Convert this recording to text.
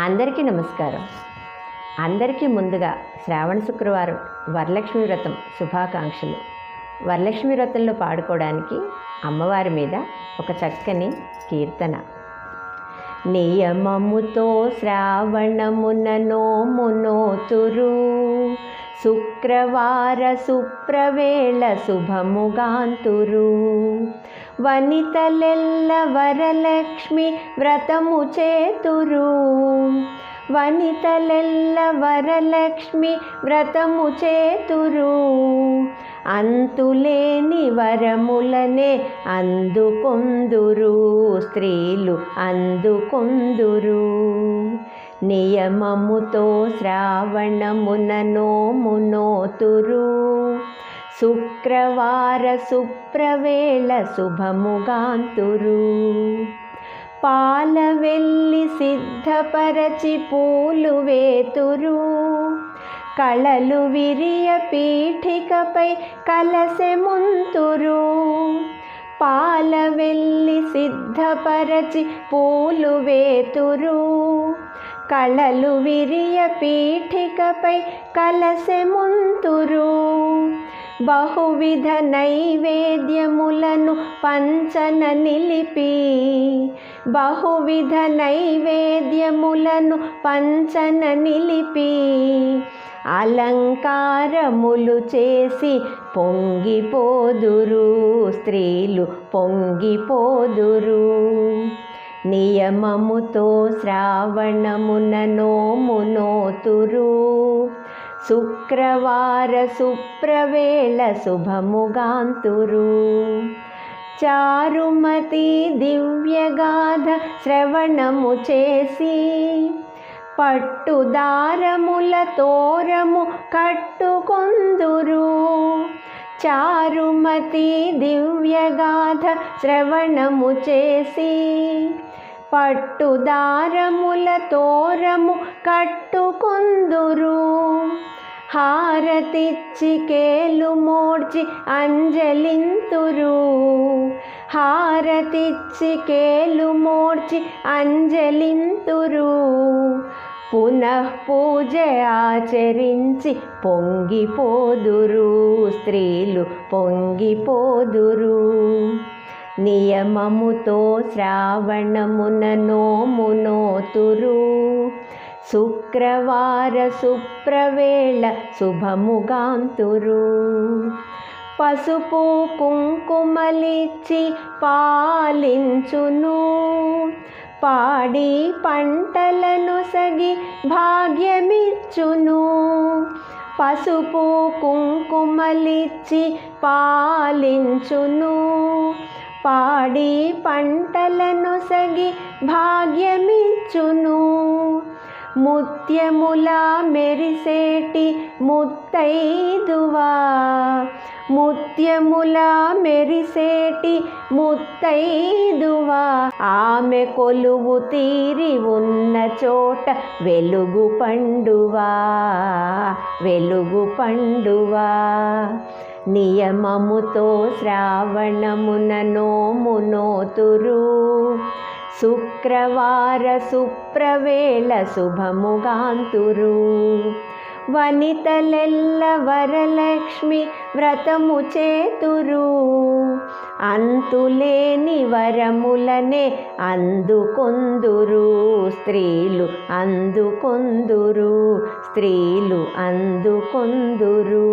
అందరికీ నమస్కారం. అందరికీ ముందుగా శ్రావణ శుక్రవారం వరలక్ష్మి వ్రతం శుభాకాంక్షలు. వరలక్ష్మి వ్రతంలో పాడుకోవడానికి అమ్మవారి మీద ఒక చక్కని కీర్తన. నియమముతో శ్రావణమున నోమునోతురు శుక్రవార సుప్రవేళ శుభముగాంతురు. వనితలెల్ల వరలక్ష్మి వ్రతము చేతురు. వనితలెల్ల వరలక్ష్మి వ్రతము చేతురు. అంతులేని వరములనే అందుకొందురు స్త్రీలు అందుకొందురు. నియమముతో శ్రావణమున నోమునోతురు శుక్రవార సుప్రవేళ శుభముగాంతురు. పాల వెళ్ళి సిద్ధపరచి పూలు వేతురు. కళలు విరియ పీఠికపై కలసె ముంతురు. పాల వెళ్ళి సిద్ధపరచి పూలు వేతురు. కళలు విరియ పీఠికపై కలసె ముంతురు. బహువిధ నైవేద్యములను పంచన నిలిపి బహువిధ నైవేద్యములను పంచన నిలిపి అలంకారములు చేసి పొంగిపోదురు స్త్రీలు పొంగిపోదురు. నియమముతో శ్రావణమున నోమునోతురు శుక్రవార సుప్రవేళ శుభముగాంతురు. చారుమతి దివ్యగాథ శ్రవణము చేసి పట్టుదారముల తోరము కట్టుకొందురు. చారుమతి దివ్యగాథ శ్రవణము చేసి పట్టుదారముల తోరము కట్టుకొందురు. హారతిచ్చి కేలు మోడ్చి అంజలింతురు. హారతిచ్చి కేలు మోడ్చి అంజలింతురు. పునః పూజ ఆచరించి పొంగిపోదురు. స్త్రీలు పొంగిపోదురు. నియమముతో శ్రావణమున నోమునోతురు శుక్రవార సుప్రవేళ శుభముగాంతురు. పసుపు కుంకుమలిచ్చి పాలించును. పాడి పంటలను సగి భాగ్యమిచ్చును. పసుపు కుంకుమలిచ్చి పాలించును. పాడి పంటలను సగి భాగ్యమిచ్చును. ముత్యముల మెరిసేటి ముత్తైదువా? ముత్యముల మెరిసేటి ముత్తైదువా? ఆమె కొలువు తీరి ఉన్న చోట వెలుగు పండువా? వెలుగు పండువా? నియమముతో శ్రావణమున నోమునోతురు శుక్రవార సుప్రవేళ శుభముగాంతురు వనితలెల్ల వరలక్ష్మి వ్రతము చేతురు. అంతులేని వరములనే అందుకొందురు. స్త్రీలు అందుకొందురు. స్త్రీలు అందుకొందురు.